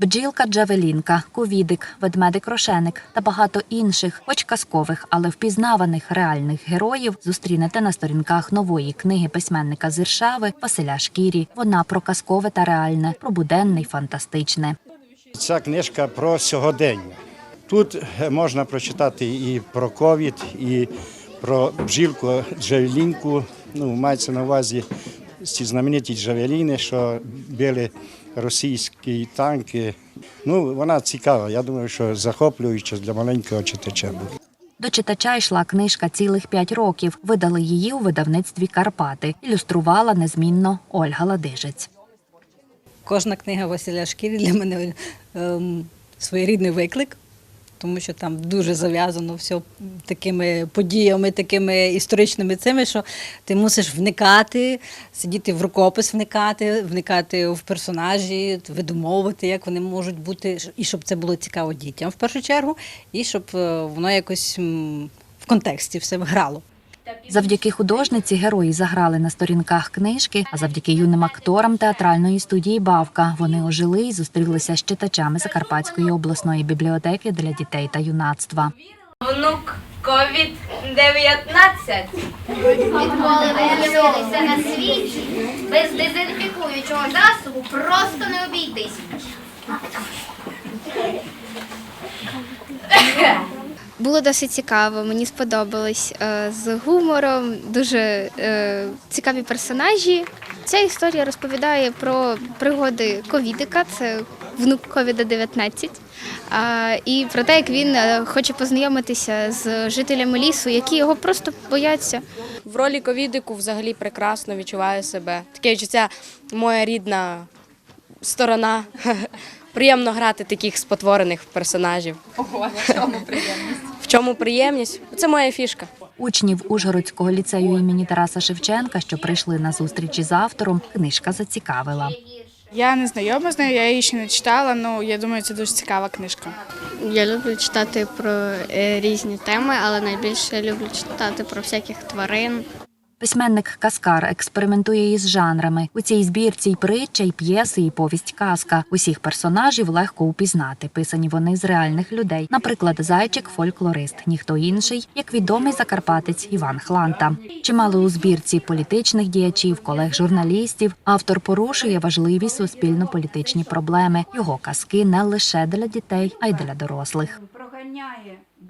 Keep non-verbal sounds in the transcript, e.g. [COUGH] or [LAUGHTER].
Бджілка Джавелінка, Ковідик, Ведмедик Рошеник та багато інших, хоч казкових, але впізнаваних реальних героїв зустрінете на сторінках нової книги письменника з Іршави Василя Шкірі. Вона про казкове та реальне, про буденне й фантастичне. Ця книжка про сьогодення. Тут е, можна прочитати і про ковід, і про бджілку джавелінку. Ну, мається на увазі ці знамениті джавеліни, що били російські танки. Ну, вона цікава. Я думаю, що захоплююча для маленького читача буде. До читача йшла книжка цілих п'ять років. Видали її у видавництві Карпати. Ілюструвала незмінно Ольга Ладижець. Кожна книга Василя Шкірі для мене ем, своєрідний виклик, тому що там дуже зав'язано все такими подіями, такими історичними цими, що ти мусиш вникати, сидіти в рукопис, вникати, вникати в персонажі, видумовувати, як вони можуть бути, і щоб це було цікаво дітям в першу чергу, і щоб е, воно якось в контексті все грало. Завдяки художниці герої заграли на сторінках книжки, а завдяки юним акторам театральної студії Бавка вони ожили і зустрілися з читачами Закарпатської обласної бібліотеки для дітей та юнацтва. Внук COVID-19. Відколи ви з'явилися на світі, без дезінфікуючого засобу просто не обійтись. Було досить цікаво, мені сподобалось е, з гумором, дуже е, цікаві персонажі. Ця історія розповідає про пригоди ковідика, це внук ковіда 19 і про те, як він е, хоче познайомитися з жителями лісу, які його просто бояться. В ролі ковідику взагалі прекрасно відчуваю себе. Таке відчуття моя рідна сторона. [LAUGHS] Приємно грати таких спотворених персонажів. Ого, в чому приємність? Чому приємність? Це моя фішка. Учнів Ужгородського ліцею імені Тараса Шевченка, що прийшли на зустрічі з автором, книжка зацікавила. Я не знайома з нею, я її ще не читала, але я думаю, це дуже цікава книжка. Я люблю читати про е, різні теми, але найбільше люблю читати про всяких тварин. Письменник Каскар експериментує із жанрами. У цій збірці й притча, й п'єси, і повість казка. Усіх персонажів легко упізнати. Писані вони з реальних людей. Наприклад, зайчик фольклорист, ніхто інший, як відомий закарпатець Іван Хланта. Чимало у збірці політичних діячів, колег журналістів. Автор порушує важливі суспільно-політичні проблеми. Його казки не лише для дітей, а й для дорослих. проганяє